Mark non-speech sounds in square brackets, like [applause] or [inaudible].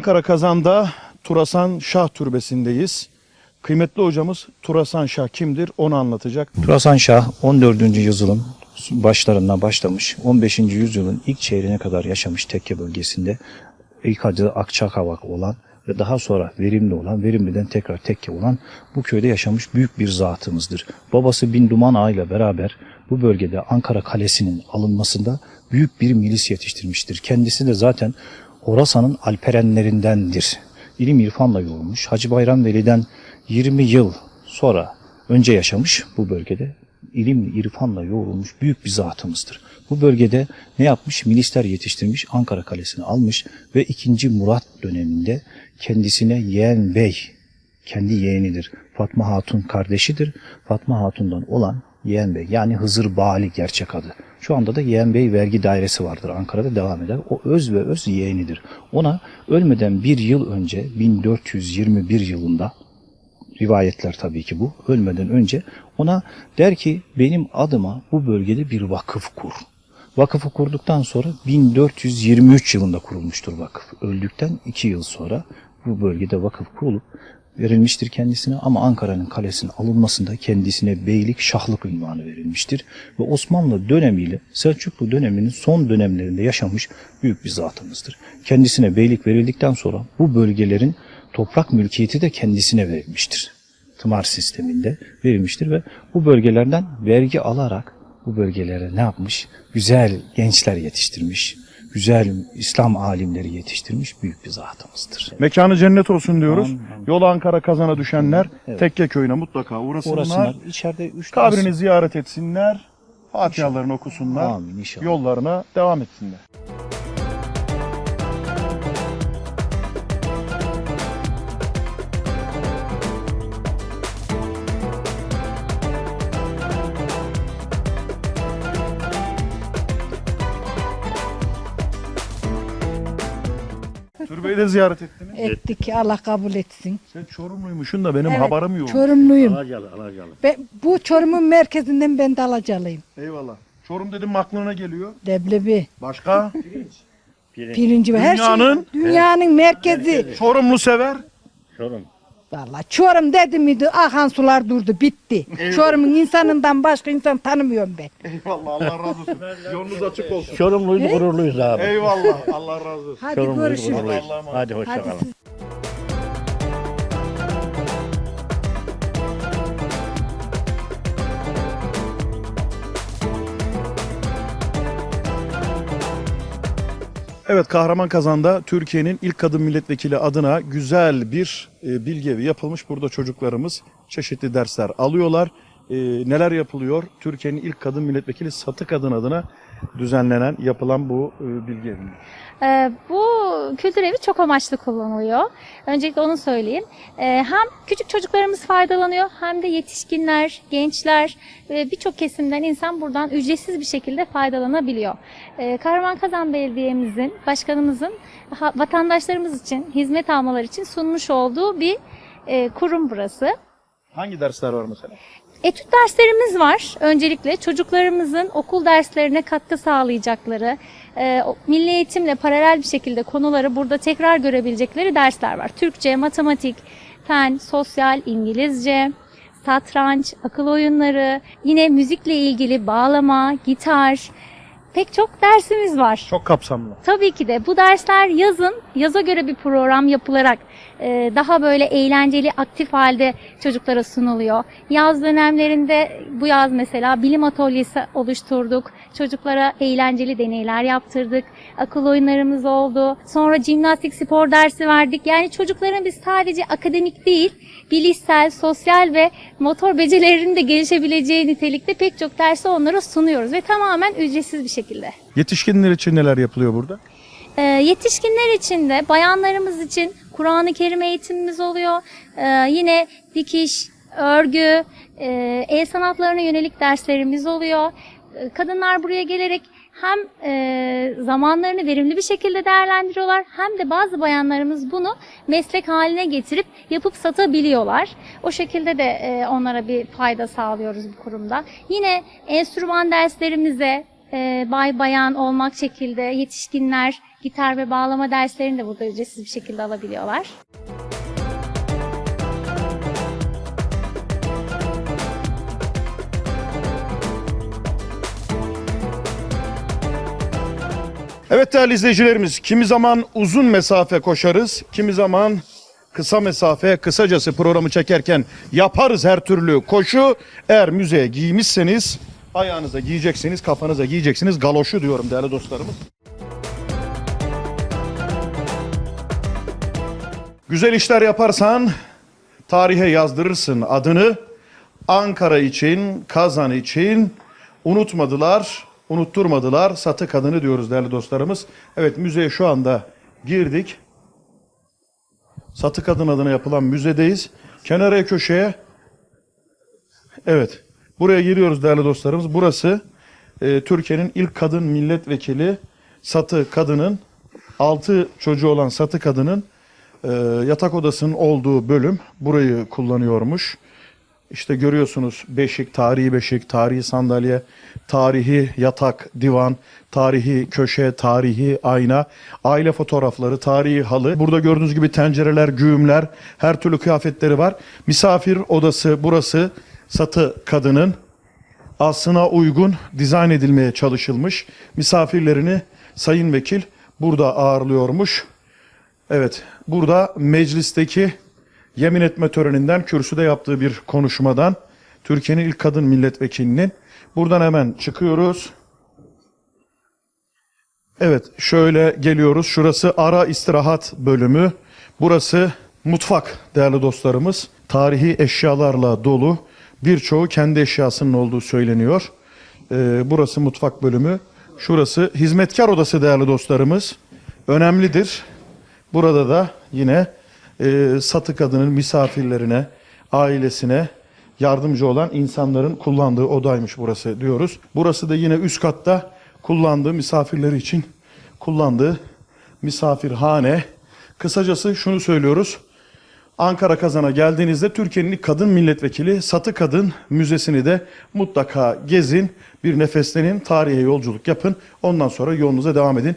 Ankara Kazan'da Turasan Şah Türbesi'ndeyiz. Kıymetli hocamız Turasan Şah kimdir onu anlatacak. Turasan Şah 14. yüzyılın başlarından başlamış. 15. yüzyılın ilk çeyreğine kadar yaşamış tekke bölgesinde. İlk adı Akçakavak olan ve daha sonra Verimli olan, Verimli'den tekrar tekke olan bu köyde yaşamış büyük bir zatımızdır. Babası Bin Duman Ağa ile beraber bu bölgede Ankara Kalesi'nin alınmasında büyük bir milis yetiştirmiştir. Kendisi de zaten Horasan'ın alperenlerindendir. İlim irfanla yoğrulmuş. Hacı Bayram Veli'den 20 yıl sonra önce yaşamış bu bölgede. İlim irfanla yoğrulmuş büyük bir zatımızdır. Bu bölgede ne yapmış? Milisler yetiştirmiş, Ankara Kalesi'ni almış ve 2. Murat döneminde kendisine yeğen bey, kendi yeğenidir. Fatma Hatun kardeşidir. Fatma Hatun'dan olan Yeğen Bey yani Hızır Bali gerçek adı. Şu anda da Yeğen Bey vergi dairesi vardır Ankara'da devam eder. O öz ve öz yeğenidir. Ona ölmeden bir yıl önce 1421 yılında rivayetler tabii ki bu ölmeden önce ona der ki benim adıma bu bölgede bir vakıf kur. Vakıfı kurduktan sonra 1423 yılında kurulmuştur vakıf. Öldükten 2 yıl sonra bu bölgede vakıf kurulup verilmiştir kendisine ama Ankara'nın kalesinin alınmasında kendisine beylik, şahlık ünvanı verilmiştir. Ve Osmanlı dönemiyle Selçuklu döneminin son dönemlerinde yaşamış büyük bir zatımızdır. Kendisine beylik verildikten sonra bu bölgelerin toprak mülkiyeti de kendisine verilmiştir. Tımar sisteminde verilmiştir ve bu bölgelerden vergi alarak bu bölgelere ne yapmış? Güzel gençler yetiştirmiş, güzel İslam alimleri yetiştirmiş büyük bir zatımızdır. Mekanı cennet olsun diyoruz. Amin, amin. Yol Ankara Kazan'a düşenler Evet. Tekke Köyü'ne mutlaka uğrasınlar. Uğrasınlar. İçeride üç Kabrini ziyaret etsinler. Fatihalarını okusunlar. Amin inşallah. Yollarına devam etsinler. Türbeyi de ziyaret ettiniz. Ettik Allah kabul etsin. Sen Çorumluymuşsun da benim Evet, haberim yok. Çorumluyum. Alacalı, alacalı. Ve bu Çorum'un merkezinden ben de alacalıyım. Eyvallah. Çorum dedim aklına geliyor. Leblebi, Başka? pirinci ve her Dünyanın- şey. Dünyanın merkezi. Çorumlu sever. Çorum. Vallahi Çorum dedi miydi akan sular durdu bitti. Çorum'un insanından başka insan tanımıyorum ben. Eyvallah Allah razı olsun. [laughs] Yolunuz açık olsun. Çorumluyuz, gururluyuz abi. Eyvallah Allah razı olsun. Hadi Çorumluyuz, görüşürüz. gururluyuz. Allah'a emanet. Hadi hoşça Hadi kalın. siz- Evet Kahraman Kazan'da Türkiye'nin ilk kadın milletvekili adına güzel bir e, bilgi evi yapılmış. Burada çocuklarımız çeşitli dersler alıyorlar. E, neler yapılıyor? Türkiye'nin ilk kadın milletvekili Satı Kadın adına düzenlenen, yapılan bu e, bilgi evinde. Ee, bu kültür evi çok amaçlı kullanılıyor. Öncelikle onu söyleyeyim. Ee, hem küçük çocuklarımız faydalanıyor hem de yetişkinler, gençler ve birçok kesimden insan buradan ücretsiz bir şekilde faydalanabiliyor. Ee, Kahraman Kazan Belediye'mizin, başkanımızın ha- vatandaşlarımız için, hizmet almaları için sunmuş olduğu bir e, kurum burası. Hangi dersler var mesela? Etüt derslerimiz var. Öncelikle çocuklarımızın okul derslerine katkı sağlayacakları, e, milli eğitimle paralel bir şekilde konuları burada tekrar görebilecekleri dersler var. Türkçe, matematik, fen, sosyal, İngilizce, satranç, akıl oyunları, yine müzikle ilgili bağlama, gitar, pek çok dersimiz var. Çok kapsamlı. Tabii ki de bu dersler yazın yaza göre bir program yapılarak e, daha böyle eğlenceli, aktif halde çocuklara sunuluyor. Yaz dönemlerinde bu yaz mesela bilim atölyesi oluşturduk. Çocuklara eğlenceli deneyler yaptırdık. Akıl oyunlarımız oldu. Sonra jimnastik spor dersi verdik. Yani çocukların biz sadece akademik değil, bilişsel, sosyal ve motor becerilerinin de gelişebileceği nitelikte pek çok dersi onlara sunuyoruz ve tamamen ücretsiz bir şekilde. Yetişkinler için neler yapılıyor burada? Ee, yetişkinler için de bayanlarımız için Kur'an-ı Kerim eğitimimiz oluyor. Ee, yine dikiş, örgü, e, el sanatlarına yönelik derslerimiz oluyor. Ee, kadınlar buraya gelerek hem e, zamanlarını verimli bir şekilde değerlendiriyorlar hem de bazı bayanlarımız bunu meslek haline getirip yapıp satabiliyorlar. O şekilde de e, onlara bir fayda sağlıyoruz bu kurumda. Yine enstrüman derslerimize e, bay bayan olmak şekilde yetişkinler gitar ve bağlama derslerini de burada ücretsiz bir şekilde alabiliyorlar. Evet değerli izleyicilerimiz, kimi zaman uzun mesafe koşarız, kimi zaman kısa mesafe, kısacası programı çekerken yaparız her türlü koşu. Eğer müzeye giymişseniz, ayağınıza giyeceksiniz, kafanıza giyeceksiniz. Galoşu diyorum değerli dostlarımız. Güzel işler yaparsan tarihe yazdırırsın adını. Ankara için, Kazan için unutmadılar, unutturmadılar. Satı kadını diyoruz değerli dostlarımız. Evet müzeye şu anda girdik. Satı kadın adına yapılan müzedeyiz. Kenara köşeye Evet. Buraya giriyoruz değerli dostlarımız. Burası e, Türkiye'nin ilk kadın milletvekili Satı Kadın'ın altı çocuğu olan Satı Kadın'ın e, yatak odasının olduğu bölüm burayı kullanıyormuş. İşte görüyorsunuz beşik, tarihi beşik, tarihi sandalye, tarihi yatak, divan, tarihi köşe, tarihi ayna, aile fotoğrafları, tarihi halı. Burada gördüğünüz gibi tencereler, güğümler, her türlü kıyafetleri var. Misafir odası burası satı kadının aslına uygun dizayn edilmeye çalışılmış. Misafirlerini sayın vekil burada ağırlıyormuş. Evet, burada meclisteki yemin etme töreninden kürsüde yaptığı bir konuşmadan Türkiye'nin ilk kadın milletvekilinin buradan hemen çıkıyoruz. Evet, şöyle geliyoruz. Şurası ara istirahat bölümü. Burası mutfak değerli dostlarımız. Tarihi eşyalarla dolu. Birçoğu kendi eşyasının olduğu söyleniyor. Ee, burası mutfak bölümü. Şurası hizmetkar odası değerli dostlarımız. Önemlidir. Burada da yine e, satı kadının misafirlerine, ailesine yardımcı olan insanların kullandığı odaymış burası diyoruz. Burası da yine üst katta kullandığı misafirleri için kullandığı misafirhane. Kısacası şunu söylüyoruz. Ankara Kazan'a geldiğinizde Türkiye'nin kadın milletvekili Satı Kadın Müzesi'ni de mutlaka gezin, bir nefeslenin, tarihe yolculuk yapın. Ondan sonra yolunuza devam edin.